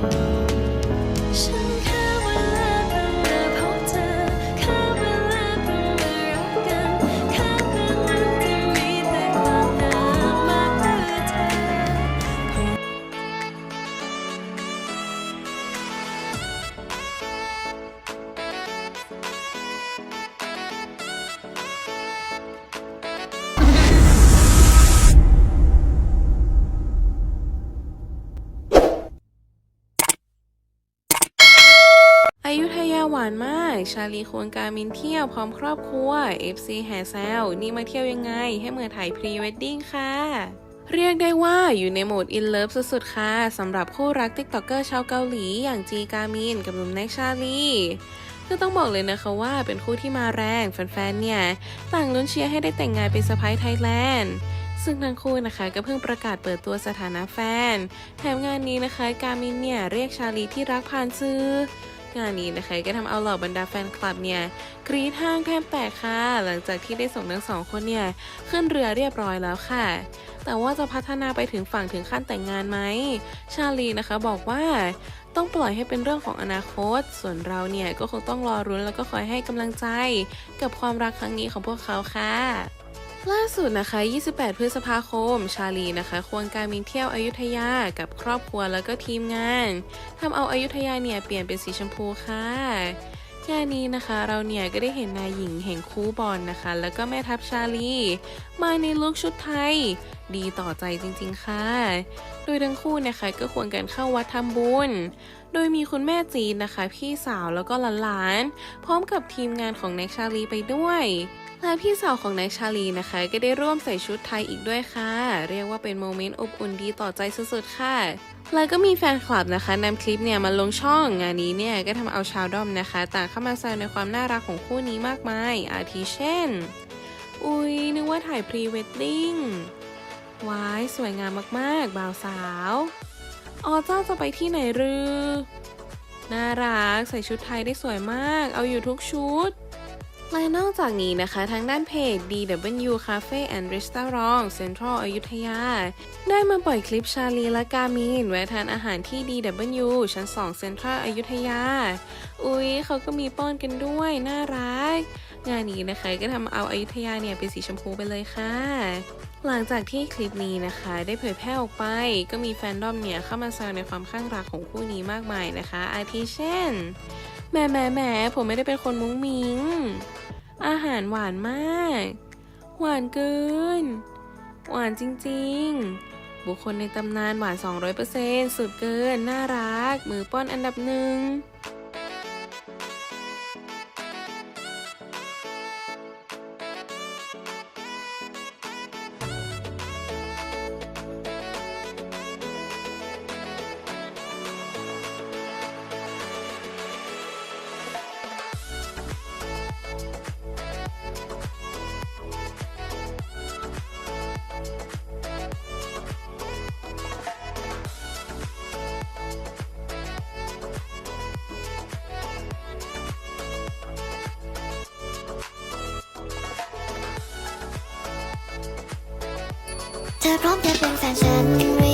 ฉั อยุธยาหวานมาก ชาลีควงการมินเที่ยวพร้อมครอบครัว FC แห่แซวนี่มาเที่ยวยังไง ให้เหมือนถ่ายพรีเวดดิ้งค่ะ เรียกได้ว่าอยู่ในโหมดอินเลิฟสุดๆ ค่ะสำหรับคู่รักติ๊กต็อกเกอร์ชาวเกาหลีอย่างจีกามินกับหนุ่มแน็กชาลีคือต้องบอกเลยนะคะว่าเป็นคู่ที่มาแรงแฟนๆ เนี่ย ต่างลุ้นเชียร์ให้ได้แต่งงานเป็นสะพ้ายไทยแลนด์ซึ่งทั้งคู่นะคะก็เพิ่งประกาศเปิดตัวสถานะแฟน แถมงานนี้นะคะ กามินเนี่ย เรียกชาลีที่รักผ่านซื้อ งานนี้นะคะก็ทำเอาเหล่าบรรดาแฟนคลับเนี่ยกรี๊ดห้างแทบแตกค่ะ หลังจากที่ได้ส่งทั้งสองคนเนี่ยขึ้นเรือเรียบร้อยแล้วค่ะ แต่ว่าจะพัฒนาไปถึงฝั่งถึงขั้นแต่งงานไหม ชาลีนะคะบอกว่าต้องปล่อยให้เป็นเรื่องของอนาคต ส่วนเราเนี่ยก็คงต้องรอรุ้นแล้วก็คอยให้กำลังใจ กับความรักครั้งนี้ของพวกเขาค่ะ ล่าสุดนะคะ 28 พฤษภาคม ชาลีนะคะ ควงการมินเที่ยวอยุธยากับครอบครัวแล้วก็ทีมงานทำเอาอายุธยาเนี่ยเปลี่ยนเป็นสีชมพูค่ะงานนี้นะคะ เราเนี่ยก็ได้เห็นนายหญิงแห่งคู่บอลนะคะ แล้วก็แม่ทัพชาลี มาในลุคชุดไทย ดีต่อใจจริงๆค่ะ โดยทั้งคู่นะคะก็ควงกันเข้าวัดทำบุญ โดยมีคุณแม่จีนนะคะ พี่สาวแล้วก็หลานๆพร้อมกับทีมงานของแน็กชาลีไปด้วย และพี่สาวของนายชาลีนะคะ ก็ได้ร่วมใส่ชุดไทยอีกด้วยค่ะ เรียกว่าเป็นโมเมนต์อบอุ่นดีต่อใจสุดๆค่ะแล้วก็มีแฟนคลับนะคะนำคลิปเนี่ยมาลงช่องงานนี้เนี่ยก็ทำเอาชาวด้อมนะคะ ต่างเข้ามาแซวในความน่ารักของคู่นี้มากมาย อาทิเช่น อุ๊ย นึกว่าถ่ายพรีเวดดิ้งว้าย สวยงามมากๆ บ่าวสาวอ๋อเจ้าจะไปที่ไหนรือ น่ารักใส่ชุดไทยได้สวยมาก เอาอยู่ทุกชุด และนอกจากนี้นะคะ ทางด้านเพจ DW Cafe and Restaurant Central อยุธยา ได้มาปล่อยคลิปชาลีและกามินแวะทานอาหารที่ DW ชั้น 2 Central อยุธยา อุ๊ยเขาก็มีป้อนกันด้วย น่ารัก งานนี้นะคะก็ทำเอาอายุทยาเนี่ยเป็นสีชมพูไปเลยค่ะ หลังจากที่คลิปนี้นะคะ ได้เผยแพร่ออกไป ก็มีแฟนดอมเนี่ยเข้ามาแซวในความข้างรักของคู่นี้มากมายนะคะ อาทิเช่น แหมแหมแหมผมไม่ได้เป็นคนมุ้งมิง อาหารหวานมาก หวานเกิน หวานจริง ๆ บุคคลในตำนานหวาน 200%สุดเกิน น่ารัก มือป้อนอันดับหนึ่ง ธอพร้อมจะเป็นแฟนฉัน